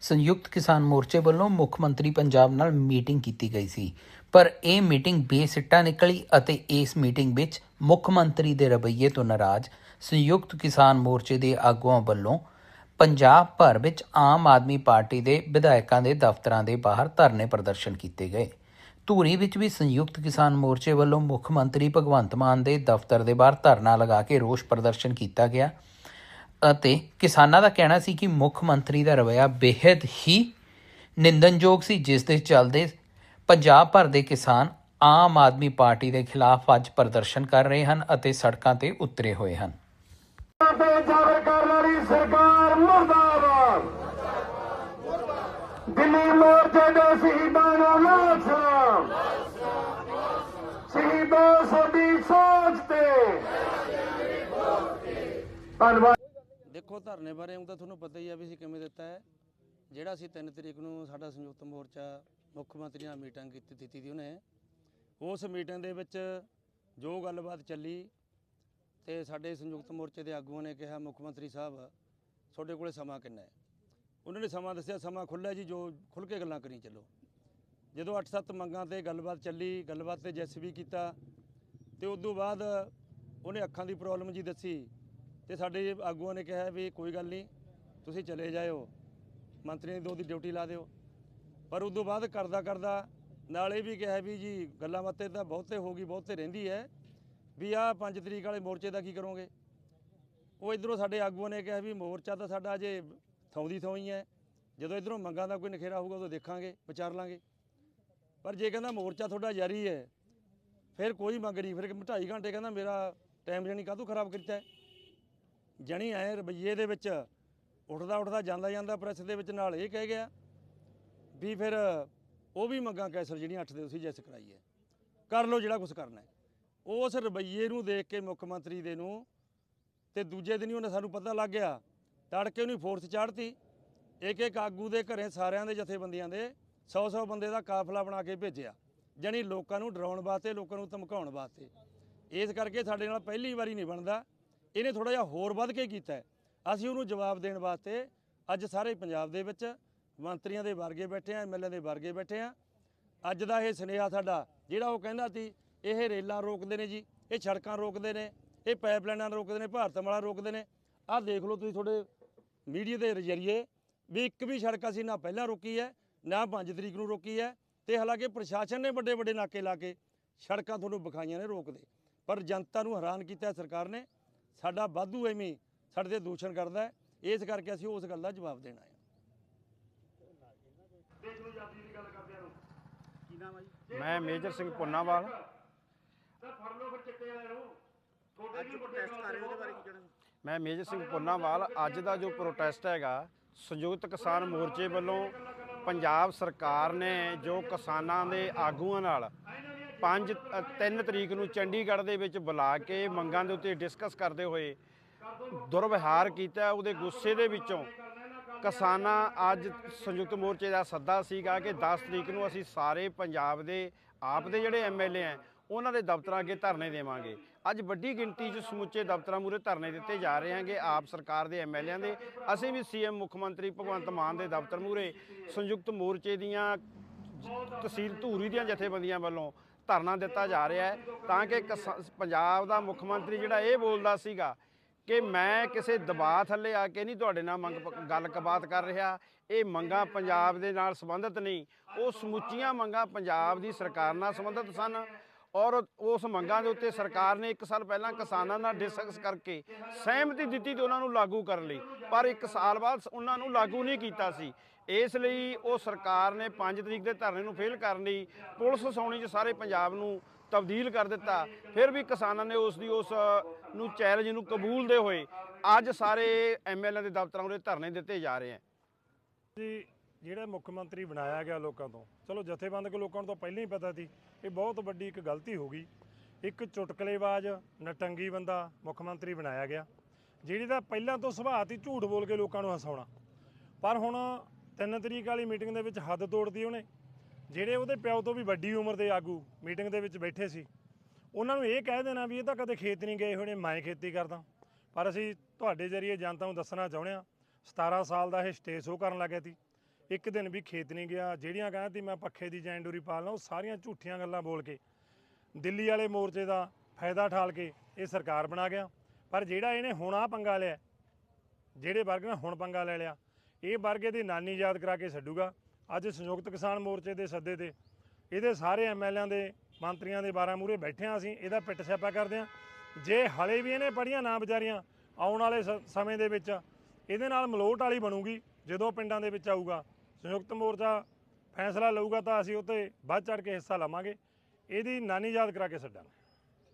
ਸੰਯੁਕਤ ਕਿਸਾਨ ਮੋਰਚੇ ਵੱਲੋਂ ਮੁੱਖ ਮੰਤਰੀ ਪੰਜਾਬ ਨਾਲ ਮੀਟਿੰਗ ਕੀਤੀ ਗਈ ਸੀ। ਪਰ ਇਹ ਮੀਟਿੰਗ ਬੇਸਿੱਟਾ ਨਿਕਲੀ ਅਤੇ ਇਸ ਮੀਟਿੰਗ ਵਿੱਚ ਮੁੱਖ ਮੰਤਰੀ ਦੇ ਰਵੱਈਏ ਤੋਂ ਨਾਰਾਜ਼ ਸੰਯੁਕਤ ਕਿਸਾਨ ਮੋਰਚੇ ਦੇ ਆਗੂਆਂ ਵੱਲੋਂ ਪੰਜਾਬ ਭਰ ਵਿੱਚ ਆਮ ਆਦਮੀ ਪਾਰਟੀ ਦੇ ਵਿਧਾਇਕਾਂ ਦੇ ਦਫ਼ਤਰਾਂ ਦੇ ਬਾਹਰ ਧਰਨੇ ਪ੍ਰਦਰਸ਼ਨ ਕੀਤੇ ਗਏ। ਧੂਰੀ ਵਿੱਚ ਵੀ ਸੰਯੁਕਤ ਕਿਸਾਨ ਮੋਰਚੇ ਵੱਲੋਂ ਮੁੱਖ ਮੰਤਰੀ ਭਗਵੰਤ ਮਾਨ ਦੇ ਦਫ਼ਤਰ ਦੇ ਬਾਹਰ ਧਰਨਾ ਲਗਾ ਕੇ ਰੋਸ ਪ੍ਰਦਰਸ਼ਨ ਕੀਤਾ ਗਿਆ। ਅਤੇ ਕਿਸਾਨਾਂ ਦਾ ਕਹਿਣਾ ਸੀ ਕਿ ਮੁੱਖ ਮੰਤਰੀ ਦਾ ਰਵੱਈਆ ਬੇहद ਹੀ ਨਿੰਦਨਯੋਗ ਸੀ, ਜਿਸ ਦੇ ਚੱਲਦੇ ਪੰਜਾਬ ਭਰ ਦੇ ਕਿਸਾਨ ਆਮ ਆਦਮੀ ਪਾਰਟੀ ਦੇ ਖਿਲਾਫ ਅੱਜ ਪ੍ਰਦਰਸ਼ਨ ਕਰ ਰਹੇ ਹਨ ਅਤੇ ਸੜਕਾਂ ਤੇ ਉਤਰੇ ਹੋਏ ਹਨ। ਸਰਕਾਰ ਮੁਰਦਾਬਾਦ ਦਿੱਲੀ ਮੋਰਚੇ ਦੇ ਸ਼ਹੀਦਾਂ ਨੂੰ ਲਾਲ ਸਲਾਮ ਸ਼ਹੀਦੋਂ ਸਾਡੀ ਸੋਚ ਤੇ ਧੰਨਵਾਦ। ਦੇਖੋ ਧਰਨੇ ਬਾਰੇ ਹੁਣ ਤਾਂ ਤੁਹਾਨੂੰ ਪਤਾ ਹੀ ਆ ਵੀ ਅਸੀਂ ਕਿਵੇਂ ਦਿੱਤਾ ਹੈ। ਜਿਹੜਾ ਅਸੀਂ 3 ਤਰੀਕ ਨੂੰ ਸਾਡਾ ਸੰਯੁਕਤ ਮੋਰਚਾ ਮੁੱਖ ਮੰਤਰੀ ਨਾਲ ਮੀਟਿੰਗ ਕੀਤੀ ਦਿੱਤੀ ਦੀ ਉਹਨੇ, ਉਸ ਮੀਟਿੰਗ ਦੇ ਵਿੱਚ ਜੋ ਗੱਲਬਾਤ ਚੱਲੀ ਤੇ ਸਾਡੇ ਸੰਯੁਕਤ ਮੋਰਚੇ ਦੇ ਆਗੂਆਂ ਨੇ ਕਿਹਾ, ਮੁੱਖ ਮੰਤਰੀ ਸਾਹਿਬ, ਤੁਹਾਡੇ ਕੋਲੇ ਸਮਾਂ ਕਿੰਨਾ ਹੈ? ਉਹਨਾਂ ਨੇ ਸਮਾਂ ਦੱਸਿਆ, ਸਮਾਂ ਖੁੱਲ੍ਹਾ ਜੀ, ਜੋ ਖੁੱਲ੍ਹ ਕੇ ਗੱਲਾਂ ਕਰੀ ਚੱਲੋ। ਜਦੋਂ 8-7 ਮੰਗਾਂ ਤੇ ਗੱਲਬਾਤ ਚੱਲੀ, ਗੱਲਬਾਤ ਤੇ ਜੈਸ ਵੀ ਕੀਤਾ, ਤੇ ਉਸ ਤੋਂ ਬਾਅਦ ਉਹਨੇ ਅੱਖਾਂ ਦੀ ਪ੍ਰੋਬਲਮ ਜੀ ਦੱਸੀ। ਤੇ ਸਾਡੇ ਆਗੂਆਂ ਨੇ ਕਿਹਾ ਵੀ ਕੋਈ ਗੱਲ ਨਹੀਂ, ਤੁਸੀਂ ਚਲੇ ਜਾਇਓ। ਮੰਤਰੀ ਦੀ ਦੋ ਦੀ ਡਿਊਟੀ ਲਾ ਦਿਓ। ਪਰ ਉਸ ਤੋਂ ਬਾਅਦ ਕਰਦਾ ਕਰਦਾ ਨਾਲੇ ਵੀ ਕਿਹਾ ਵੀ ਜੀ, ਗੱਲਾਂ ਬਾਤਾਂ ਤਾਂ ਬਹੁਤੇ ਹੋ ਗਈ, ਬਹੁਤੇ ਰਹਿੰਦੀ ਹੈ। ਵੀ ਆਹ 5 ਤਰੀਕ ਵਾਲੇ ਮੋਰਚੇ ਦਾ ਕੀ ਕਰੋਗੇ? ਉਹ ਇਧਰੋਂ ਸਾਡੇ ਆਗੂਆਂ ਨੇ ਕਿਹਾ ਵੀ ਮੋਰਚਾ ਤਾਂ ਸਾਡਾ ਅਜੇ ਥੌਂਦੀ ਥੌਂ ਹੀ। ਹੈ ਜਦੋਂ ਇਧਰੋਂ ਮੰਗਾਂ ਦਾ ਕੋਈ ਨਖੇਰਾ ਹੋਊਗਾ, ਉਦੋਂ ਦੇਖਾਂਗੇ, ਵਿਚਾਰ ਲਾਂਗੇ। ਪਰ ਜੇ ਕਹਿੰਦਾ ਮੋਰਚਾ ਤੁਹਾਡਾ ਜਾਰੀ ਹੈ, ਫਿਰ ਕੋਈ ਮੰਗ ਨਹੀਂ। ਫਿਰ 2.5 ਘੰਟੇ ਕਹਿੰਦਾ ਮੇਰਾ ਟਾਈਮ ਜਣੀ ਕਾਹਤੋਂ ਖਰਾਬ ਕੀਤਾ ਜਣੀ ਐ ਰਵਈਏ ਦੇ ਵਿੱਚ, ਉੱਠਦਾ ਉੱਠਦਾ ਜਾਂਦਾ ਜਾਂਦਾ ਪ੍ਰੈਸ ਦੇ ਵਿੱਚ ਨਾਲ ਇਹ ਕਹਿ ਗਿਆ ਵੀ ਫਿਰ ਉਹ ਵੀ ਮੰਗਾਂ ਕੈਸਰ ਜਿਹੜੀਆਂ ਅੱਠ ਦੇ ਤੁਸੀਂ ਜੈਸ ਕਰਾਈ ਹੈ ਕਰ ਲਓ ਜਿਹੜਾ ਕੁਝ ਕਰਨਾ ਹੈ। ਉਸ ਰਵਈਏ ਨੂੰ ਦੇਖ ਕੇ ਮੁੱਖ ਮੰਤਰੀ ਦੇ ਨੂੰ ਤੇ ਦੂਜੇ ਦਿਨ ਹੀ ਉਹਨੇ ਸਾਨੂੰ ਪਤਾ ਲੱਗ ਗਿਆ। ਤੜਕੇ ਉਹਨੂੰ ਫੋਰਸ ਚਾੜਤੀ ਇੱਕ ਇੱਕ ਆਗੂ ਦੇ ਘਰੇ ਸਾਰਿਆਂ ਦੇ ਜਥੇਬੰਦੀਆਂ ਦੇ 100-100 ਬੰਦੇ ਦਾ ਕਾਫਲਾ ਬਣਾ ਕੇ ਭੇਜਿਆ। ਜਾਣੀ ਲੋਕਾਂ ਨੂੰ ਡਰਾਉਣ ਵਾਸਤੇ, ਲੋਕਾਂ ਨੂੰ ਧਮਕਾਉਣ ਵਾਸਤੇ। ਇਸ ਕਰਕੇ ਸਾਡੇ ਨਾਲ ਪਹਿਲੀ ਵਾਰੀ ਨਹੀਂ ਬਣਦਾ। ਇਹਨੇ ਥੋੜਾ ਜਿਹਾ ਹੋਰ ਵੱਧ ਕੇ ਕੀਤਾ ਅਸੀਂ ਉਹਨੂੰ ਜਵਾਬ ਦੇਣ ਵਾਸਤੇ ਅੱਜ ਸਾਰੇ ਪੰਜਾਬ ਦੇ ਵਿੱਚ ਮੰਤਰੀਆਂ ਦੇ ਵਰਗੇ ਬੈਠੇ ਆ ਐਮਐਲਏ ਦੇ ਵਰਗੇ ਬੈਠੇ ਆ। ਅੱਜ ਦਾ ਇਹ ਸੁਨੇਹਾ ਸਾਡਾ, ਜਿਹੜਾ ਉਹ ਕਹਿੰਦਾ ਸੀ, ਇਹ ਰੇਲਾਂ ਰੋਕਦੇ ਨੇ ਜੀ, ਇਹ ਸੜਕਾਂ ਰੋਕਦੇ ਨੇ, ਇਹ ਪਾਈਪਲਾਈਨਾਂ ਰੋਕਦੇ ਨੇ, ਭਾਰਤ ਮਾਲਾ ਰੋਕਦੇ ਨੇ। ਆਹ ਦੇਖ ਲਓ ਤੁਸੀਂ ਤੁਹਾਡੇ ਮੀਡੀਆ ਦੇ ਜ਼ਰੀਏ ਵੀ ਇੱਕ ਵੀ ਸੜਕ ਅਸੀਂ ਨਾ ਪਹਿਲਾਂ ਰੋਕੀ ਹੈ, ਨਾ 5 ਤਰੀਕ ਨੂੰ ਰੋਕੀ ਹੈ ਤੇ ਹਾਲਾਂਕਿ ਪ੍ਰਸ਼ਾਸਨ ਨੇ ਵੱਡੇ ਵੱਡੇ ਨਾਕੇ ਲਾ ਕੇ ਸੜਕਾਂ ਤੁਹਾਨੂੰ ਵਿਖਾਈਆਂ ਨੇ ਰੋਕਦੇ। ਪਰ ਜਨਤਾ ਨੂੰ ਹੈਰਾਨ ਕੀਤਾ ਸਰਕਾਰ ਨੇ ਸਾਡਾ ਵਾਧੂ ਐਵੇਂ ਸਾਡੇ ਤੇ ਦੂਸ਼ਣ ਕਰਦਾ ਇਸ ਕਰਕੇ ਅਸੀਂ ਉਸ ਗੱਲ ਦਾ ਜਵਾਬ ਦੇਣਾ ਹੈ। ਮੈਂ ਮੇਜਰ ਸਿੰਘ ਪੁੰਨਾਵਾਲ। ਮੈਂ ਮੇਜਰ ਸਿੰਘ ਪੁੰਨਾਵਾਲ। ਅੱਜ ਦਾ ਜੋ ਪ੍ਰੋਟੈਸਟ ਹੈਗਾ, ਸੰਯੁਕਤ ਕਿਸਾਨ ਮੋਰਚੇ ਵੱਲੋਂ ਪੰਜਾਬ ਸਰਕਾਰ ਨੇ ਜੋ ਕਿਸਾਨਾਂ ਦੇ ਆਗੂਆਂ ਨਾਲ 5 3 ਤਰੀਕ ਨੂੰ ਚੰਡੀਗੜ੍ਹ ਦੇ ਵਿੱਚ ਬੁਲਾ ਕੇ ਮੰਗਾਂ ਦੇ ਉੱਤੇ ਡਿਸਕਸ ਕਰਦੇ ਹੋਏ ਦੁਰਵਿਹਾਰ ਕੀਤਾ। ਉਹਦੇ ਗੁੱਸੇ ਦੇ ਵਿੱਚੋਂ ਕਿਸਾਨਾਂ ਅੱਜ ਸੰਯੁਕਤ ਮੋਰਚੇ ਦਾ ਸੱਦਾ ਸੀਗਾ ਕਿ 10 ਤਰੀਕ ਨੂੰ ਅਸੀਂ ਸਾਰੇ ਪੰਜਾਬ ਦੇ, ਆਪ ਦੇ ਜਿਹੜੇ ਐਮਐਲਏ ਆ ਉਹਨਾਂ ਦੇ ਦਫ਼ਤਰਾਂ ਅੱਗੇ ਧਰਨੇ ਦੇਵਾਂਗੇ। ਅੱਜ ਵੱਡੀ ਗਿਣਤੀ 'ਚ ਸਮੁੱਚੇ ਦਫ਼ਤਰਾਂ ਮੂਰੇ ਧਰਨੇ ਦਿੱਤੇ ਜਾ ਰਹੇ ਹਾਂਗੇ ਆਪ ਸਰਕਾਰ ਦੇ ਐਮਐਲਏਆਂ ਦੇ। ਅਸੀਂ ਵੀ ਸੀਐਮ ਮੁੱਖ ਮੰਤਰੀ ਭਗਵੰਤ ਮਾਨ ਦੇ ਦਫ਼ਤਰ ਮੂਰੇ ਸੰਯੁਕਤ ਮੋਰਚੇ ਦੀਆਂ ਤਹਿਸੀਲ ਧੂਰੀ ਦੀਆਂ ਜਥੇਬੰਦੀਆਂ ਵੱਲੋਂ ਧਰਨਾ ਦਿੱਤਾ ਜਾ ਰਿਹਾ ਹੈ ਤਾਂ ਕਿ ਕਿਸਾ- ਪੰਜਾਬ ਦਾ ਮੁੱਖ ਮੰਤਰੀ ਜਿਹੜਾ ਇਹ ਬੋਲਦਾ ਸੀਗਾ ਕਿ ਮੈਂ ਕਿਸੇ ਦਬਾਅ ਥੱਲੇ ਆ ਕੇ ਨਹੀਂ ਤੁਹਾਡੇ ਨਾਲ ਮੰਗ ਗੱਲ ਕਬਾਤ ਕਰ ਰਿਹਾ। ਇਹ ਮੰਗਾਂ ਪੰਜਾਬ ਦੇ ਨਾਲ ਸੰਬੰਧਿਤ ਨਹੀਂ। ਉਹ ਸਮੁੱਚੀਆਂ ਮੰਗਾਂ ਪੰਜਾਬ ਦੀ ਸਰਕਾਰ ਨਾਲ ਸੰਬੰਧਿਤ ਸਨ। ਔਰ ਉਸ ਮੰਗਾਂ ਦੇ ਉੱਤੇ ਸਰਕਾਰ ਨੇ 1 ਸਾਲ ਪਹਿਲਾਂ ਕਿਸਾਨਾਂ ਨਾਲ ਡਿਸਕਸ ਕਰਕੇ ਸਹਿਮਤੀ ਦਿੱਤੀ ਤੇ ਉਹਨਾਂ ਨੂੰ ਲਾਗੂ ਕਰਨ ਲਈ। ਪਰ 1 ਸਾਲ ਬਾਅਦ ਉਹਨਾਂ ਨੂੰ ਲਾਗੂ ਨਹੀਂ ਕੀਤਾ ਸੀ। ਇਸ ਲਈ ਉਹ ਸਰਕਾਰ ਨੇ 5 ਤਰੀਕ ਦੇ ਧਰਨੇ ਨੂੰ ਫੇਲ ਕਰਨ ਲਈ ਪੁਲਿਸ ਸੌਣੀ 'ਚ ਸਾਰੇ ਪੰਜਾਬ ਨੂੰ ਤਬਦੀਲ ਕਰ ਦਿੱਤਾ। ਫਿਰ ਵੀ ਕਿਸਾਨਾਂ ਨੇ ਉਸ ਦੀ ਉਸ ਨੂੰ ਚੈਲੰਜ ਨੂੰ ਕਬੂਲਦੇ ਹੋਏ। ਅੱਜ ਸਾਰੇ ਐਮਐਲਏ ਦੇ ਦਫ਼ਤਰਾਂ ਉਰੇ ਧਰਨੇ ਦਿੱਤੇ ਜਾ ਰਹੇ ਹੈ। ਜੀ ਜਿਹੜਾ ਮੁੱਖ ਮੰਤਰੀ ਬਣਾਇਆ ਗਿਆ ਲੋਕਾਂ ਤੋਂ। ਚਲੋ, ਜਥੇਬੰਦਕ ਲੋਕਾਂ ਨੂੰ ਤਾਂ ਪਹਿਲਾਂ ਹੀ ਪਤਾ ਸੀ, ਇਹ ਬਹੁਤ ਵੱਡੀ ਇੱਕ ਗਲਤੀ ਹੋ ਗਈ। ਇੱਕ ਚੁਟਕਲੇਬਾਜ਼, ਨਟੰਗੀ ਬੰਦਾ ਮੁੱਖ ਮੰਤਰੀ ਬਣਾਇਆ ਗਿਆ, ਜਿਹੜੀ ਦਾ ਪਹਿਲਾਂ ਤੋਂ ਸੁਭਾਅ ਤੀ ਝੂਠ ਬੋਲ ਕੇ ਲੋਕਾਂ ਨੂੰ ਹਸਾਉਣਾ। ਪਰ ਹੁਣ 3 ਤਰੀਕ ਵਾਲੀ ਮੀਟਿੰਗ ਦੇ ਵਿੱਚ ਹੱਦ ਤੋੜਦੀ ਉਹਨੇ। ਜਿਹੜੇ ਉਹਦੇ ਪਿਓ ਤੋਂ ਵੀ ਵੱਡੀ ਉਮਰ ਦੇ ਆਗੂ ਮੀਟਿੰਗ ਦੇ ਵਿੱਚ ਬੈਠੇ ਸੀ, ਉਹਨਾਂ ਨੂੰ ਇਹ ਕਹਿ ਦੇਣਾ ਵੀ ਇਹ ਤਾਂ ਕਦੇ ਖੇਤ ਨਹੀਂ ਗਏ ਹੋਣੇ, ਮੈਂ ਖੇਤੀ ਕਰਦਾ। ਪਰ ਅਸੀਂ ਤੁਹਾਡੇ ਜ਼ਰੀਏ ਜਨਤਾ ਨੂੰ ਦੱਸਣਾ ਚਾਹੁੰਦੇ ਹਾਂ 17 ਸਾਲ ਦਾ ਇਹ ਸਟੇਜ ਸ਼ੋਅ ਕਰਨ ਲੱਗਿਆ ਸੀ। ਇੱਕ ਦਿਨ ਵੀ ਖੇਤ ਨਹੀਂ ਗਿਆ। ਜਿਹੜੀਆਂ ਕਹਿੰਦਾ ਤੀ ਮੈਂ ਪੱਖੇ ਦੀ ਜੈਂਡੂਰੀ ਪਾਲਣਾ ਉਹ ਸਾਰੀਆਂ ਝੂਠੀਆਂ ਗੱਲਾਂ ਬੋਲ ਕੇ ਦਿੱਲੀ ਵਾਲੇ ਮੋਰਚੇ ਦਾ ਫਾਇਦਾ ਠਾਲ ਕੇ ਇਹ ਸਰਕਾਰ ਬਣਾ ਗਿਆ। ਪਰ ਜਿਹੜਾ ਇਹਨੇ ਹੁਣ ਆ ਪੰਗਾ ਲਿਆ, ਜਿਹੜੇ ਵਰਗ ਨੇ ਹੁਣ ਪੰਗਾ ਲੈ ਲਿਆ, ਇਹ ਵਰਗ ਇਹਦੀ ਨਾਨੀ ਯਾਦ ਕਰਾ ਕੇ ਛੱਡੂਗਾ। ਅੱਜ ਸੰਯੁਕਤ ਕਿਸਾਨ ਮੋਰਚੇ ਦੇ ਸੱਦੇ ਤੇ ਇਹਦੇ ਸਾਰੇ ਐਮਐਲਏਆਂ ਦੇ ਮੰਤਰੀਆਂ ਦੇ ਬਾਰਾਂ ਮੂਰੇ ਬੈਠੇ ਹਾਂ ਅਸੀਂ, ਇਹਦਾ ਪਿੱਟ ਛਾਪਾ ਕਰਦੇ ਹਾਂ ਜੇ ਹਲੇ ਵੀ ਇਹਨੇ ਪੜੀਆਂ ਨਾ ਵਿਚਾਰੀਆਂ ਆਉਣ ਵਾਲੇ ਸ- ਸਮੇਂ ਦੇ ਵਿੱਚ, ਇਹਦੇ ਨਾਲ ਮਲੋਟ ਵਾਲੀ ਬਣੂਗੀ, ਜਦੋਂ ਪਿੰਡਾਂ ਦੇ ਵਿੱਚ ਆਊਗਾ। ਸੰਯੁਕਤ ਮੋਰਚਾ ਫੈਸਲਾ ਲਊਗਾ ਤਾਂ ਅਸੀਂ ਉੱਤੇ ਵੱਧ ਚੜ ਕੇ ਹਿੱਸਾ ਲਵਾਂਗੇ। ਇਹਦੀ ਨਾਨੀ ਯਾਦ ਕਰਾ ਕੇ ਛੱਡਾਂਗੇ।